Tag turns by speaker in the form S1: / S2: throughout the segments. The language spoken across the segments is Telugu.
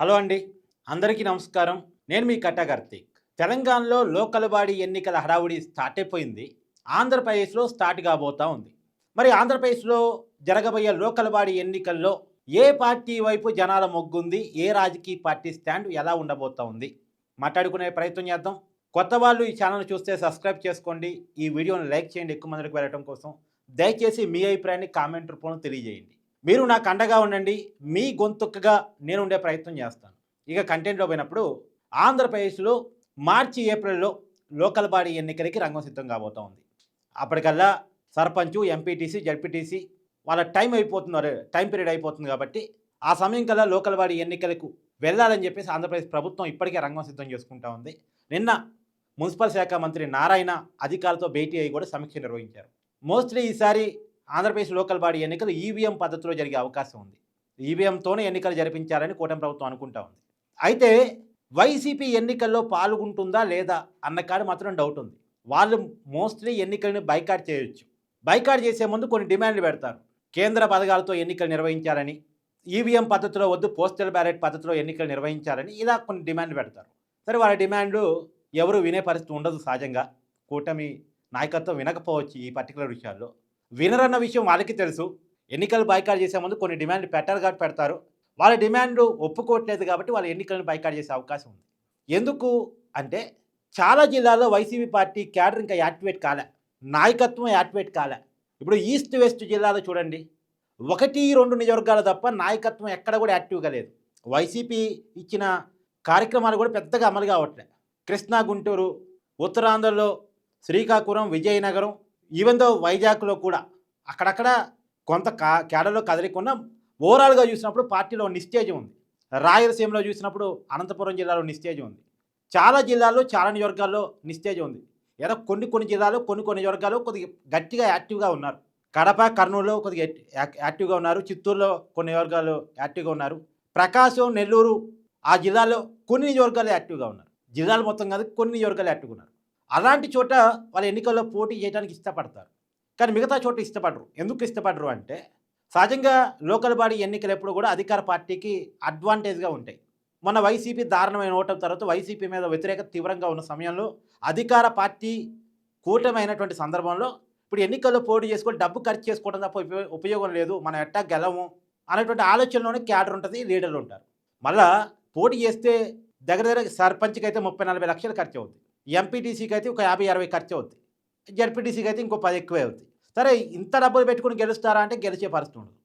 S1: హలో అండి. అందరికీ నమస్కారం. నేను మీ కట్టా కార్తీక్. తెలంగాణలో లోకల్ బాడీ ఎన్నికల హడావుడి స్టార్ట్ అయిపోయింది. ఆంధ్రప్రదేశ్లో స్టార్ట్ కాబోతా ఉంది. మరి ఆంధ్రప్రదేశ్లో జరగబోయే లోకల్ బాడీ ఎన్నికల్లో ఏ పార్టీ వైపు జనాల మొగ్గుంది? ఏ రాజకీయ పార్టీ స్టాండ్ ఎలా ఉండబోతా ఉంది? మాట్లాడుకునే ప్రయత్నం చేద్దాం. కొత్త వాళ్ళు ఈ ఛానల్ చూస్తే సబ్స్క్రైబ్ చేసుకోండి. ఈ వీడియోని లైక్ చేయండి. ఎక్కువ మందికి వెళ్ళడం కోసం దయచేసి మీ అభిప్రాయాన్ని కామెంట్ రూపంలో తెలియజేయండి. మీరు నాకు అండగా ఉండండి మీ గొంతుక్కగా నేను ఉండే ప్రయత్నం చేస్తాను. ఇక కంటెంట్లో పోయినప్పుడు ఆంధ్రప్రదేశ్లో మార్చి ఏప్రిల్లో లోకల్ బాడీ ఎన్నికలకి రంగం సిద్ధం కాబోతా ఉంది. అప్పటికల్లా సర్పంచ్ ఎంపీటీసీ జడ్పీటీసీ వాళ్ళ టైం అయిపోతున్నారు టైం పీరియడ్ అయిపోతుంది కాబట్టి ఆ సమయం కల్లా లోకల్ బాడీ ఎన్నికలకు వెళ్ళాలని చెప్పేసి ఆంధ్రప్రదేశ్ ప్రభుత్వం ఇప్పటికే రంగం సిద్ధం చేసుకుంటా ఉంది. నిన్న మున్సిపల్ శాఖ మంత్రి నారాయణ అధికారులతో భేటీ అయ్యి కూడా సమీక్ష నిర్వహించారు. మోస్ట్లీ ఈసారి ఆంధ్రప్రదేశ్ లోకల్ బాడీ ఎన్నికలు ఈవీఎం పద్ధతిలో జరిగే అవకాశం ఉంది. ఈవీఎంతోనే ఎన్నికలు జరిపించాలని కూటమి ప్రభుత్వం అనుకుంటా ఉంది. అయితే వైసీపీ ఎన్నికల్లో పాల్గొంటుందా లేదా అన్న కాడ మాత్రం డౌట్ ఉంది. వాళ్ళు మోస్ట్లీ ఎన్నికలను బైకాట్ చేయొచ్చు. బైకాట్ చేసే ముందు కొన్ని డిమాండ్లు పెడతారు. కేంద్ర పథకాలతో ఎన్నికలు నిర్వహించాలని ఈవీఎం పద్ధతిలో వద్దు పోస్టల్ బ్యాలెట్ పద్ధతిలో ఎన్నికలు నిర్వహించాలని ఇలా కొన్ని డిమాండ్లు పెడతారు. సరే వాళ్ళ డిమాండ్లు ఎవరు వినే పరిస్థితి ఉండదు సహజంగా. కూటమి నాయకత్వం వినకపోవచ్చు ఈ పర్టికులర్ విషయాల్లో. వినరన్న విషయం వాళ్ళకి తెలుసు. ఎన్నికలు బైకాట్ చేసే ముందు కొన్ని డిమాండ్ పెట్టారు కాబట్టి పెడతారు. వాళ్ళ డిమాండ్ ఒప్పుకోవట్లేదు కాబట్టి వాళ్ళ ఎన్నికలను బైకాట్ చేసే అవకాశం ఉంది. ఎందుకు అంటే చాలా జిల్లాల్లో వైసీపీ పార్టీ క్యాడర్ ఇంకా యాక్టివేట్ కాలే. నాయకత్వం యాక్టివేట్ కాలే. ఇప్పుడు ఈస్ట్ వెస్ట్ జిల్లాలో చూడండి. ఒకటి రెండు నియోజకవర్గాలు తప్ప నాయకత్వం ఎక్కడ కూడా యాక్టివ్గా లేదు. వైసీపీ ఇచ్చిన కార్యక్రమాలు కూడా పెద్దగా అమలు కావట్లే. కృష్ణా గుంటూరు ఉత్తరాంధ్రలో శ్రీకాకుళం విజయనగరం ఈవెన్ దో వైజాగ్లో కూడా అక్కడక్కడ కొంత కా కేడలో కదలికున్న ఓవరాల్గా చూసినప్పుడు పార్టీలో నిస్తేజం ఉంది. రాయలసీమలో చూసినప్పుడు అనంతపురం జిల్లాలో నిస్తేజం ఉంది. చాలా జిల్లాల్లో చాలా నియోజకవర్గాల్లో నిస్తేజం ఉంది. ఏదో కొన్ని కొన్ని జిల్లాలో కొన్ని కొన్ని నియోజకవర్గాలు కొద్దిగా గట్టిగా యాక్టివ్గా ఉన్నారు. కడప కర్నూలులో కొద్దిగా యాక్టివ్గా ఉన్నారు. చిత్తూరులో కొన్ని నియోజకవర్గాలు యాక్టివ్గా ఉన్నారు. ప్రకాశం నెల్లూరు ఆ జిల్లాలో కొన్ని నియోజకవర్గాలు యాక్టివ్గా ఉన్నారు. జిల్లాలు మొత్తం కాదు కొన్ని నియోజకవర్గాలు యాక్టివ్గా ఉన్నారు. అలాంటి చోట వాళ్ళు ఎన్నికల్లో పోటీ చేయడానికి ఇష్టపడతారు. కానీ మిగతా చోట ఇష్టపడరు. ఎందుకు ఇష్టపడరు అంటే సహజంగా లోకల్ బాడీ ఎన్నికలు ఎప్పుడు కూడా అధికార పార్టీకి అడ్వాంటేజ్గా ఉంటాయి. మొన్న వైసీపీ దారుణమైన ఓటం తర్వాత వైసీపీ మీద వ్యతిరేకత తీవ్రంగా ఉన్న సమయంలో అధికార పార్టీ కూటమైనటువంటి సందర్భంలో ఇప్పుడు ఎన్నికల్లో పోటీ చేసుకొని డబ్బు ఖర్చు చేసుకోవడం తప్ప ఉపయోగం లేదు. మనం ఎట్టా గెలము అనేటువంటి ఆలోచనలోనే క్యాడర్ ఉంటుంది లీడర్లు ఉంటారు. మళ్ళా పోటీ చేస్తే దగ్గర దగ్గర సర్పంచ్కి అయితే ముప్పై నలభై లక్షలు ఖర్చు అవుతుంది ఎంపీటీసీకి అయితే ఒక యాభై అరవై ఖర్చు అవుతుంది జడ్పీటీసీకి అయితే ఇంకో పది ఎక్కువే అవుతుంది సరే ఇంత డబ్బులు పెట్టుకుని గెలుస్తారా అంటే గెలిచే పరిస్థితి ఉండదు.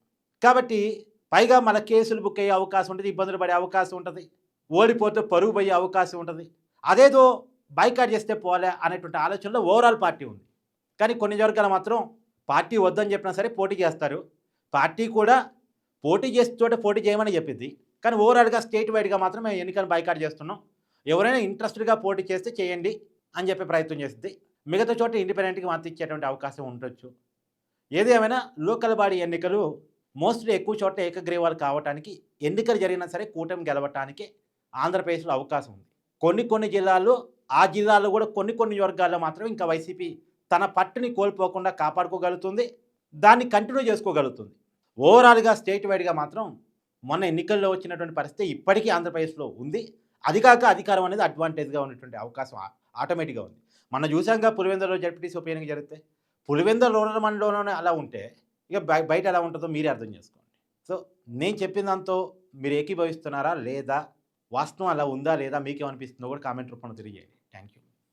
S1: కాబట్టి పైగా మన కేసులు బుక్ అయ్యే అవకాశం ఉంటుంది ఇబ్బందులు పడే అవకాశం ఉంటుంది ఓడిపోతే పరుగు పోయే అవకాశం ఉంటుంది. అదేదో బైకాట్ చేస్తే పోలే అనేటువంటి ఆలోచనలో ఓవరాల్ పార్టీ ఉంది. కానీ కొన్ని వర్గాలు మాత్రం పార్టీ వద్దని చెప్పినా సరే పోటీ చేస్తారు. పార్టీ కూడా పోటీ చేసే చోట పోటీ చేయమని చెప్పింది. కానీ ఓవరాల్గా స్టేట్ వైడ్గా మాత్రం మేము ఎన్నికలు బైకాట్ చేస్తున్నాం. ఎవరైనా ఇంట్రెస్ట్గా పోటీ చేస్తే చేయండి అని చెప్పే ప్రయత్నం చేస్తుంది. మిగతా చోట ఇండిపెండెంట్గా మద్దతు ఇచ్చేటువంటి అవకాశం ఉండొచ్చు. ఏది ఏమైనా లోకల్ బాడీ ఎన్నికలు మోస్ట్లీ ఎక్కువ చోట్ల ఏకగ్రీవాలు కావడానికి ఎన్నికలు జరిగినా సరే కూటమి గెలవటానికి ఆంధ్రప్రదేశ్లో అవకాశం ఉంది. కొన్ని కొన్ని జిల్లాల్లో ఆ జిల్లాల్లో కూడా కొన్ని కొన్ని వర్గాల్లో మాత్రం ఇంకా వైసీపీ తన పట్టుని కోల్పోకుండా కాపాడుకోగలుగుతుంది. దాన్ని కంటిన్యూ చేసుకోగలుగుతుంది. ఓవరాల్గా స్టేట్ వైడ్గా మాత్రం మొన్న ఎన్నికల్లో వచ్చినటువంటి పరిస్థితి ఇప్పటికీ ఆంధ్రప్రదేశ్లో ఉంది. అది కాక అధికారం అనేది అడ్వాంటేజ్గా ఉన్నటువంటి అవకాశం ఆటోమేటిక్గా ఉంది. మనం చూసాంగా పులివెందులో జడ్పీటీసీ ఉప ఎన్నిక జరిగితే. పులివెందుల రూరల్ మండలంలోనే అలా ఉంటే ఇక బయట ఎలా ఉంటుందో మీరే అర్థం చేసుకోండి. సో నేను చెప్పిన దాంతో మీరు ఏకీభవిస్తున్నారా లేదా? వాస్తవం అలా ఉందా లేదా? మీకేమనిపిస్తుందో కూడా కామెంట్ రూపంలో తెలియజేయండి.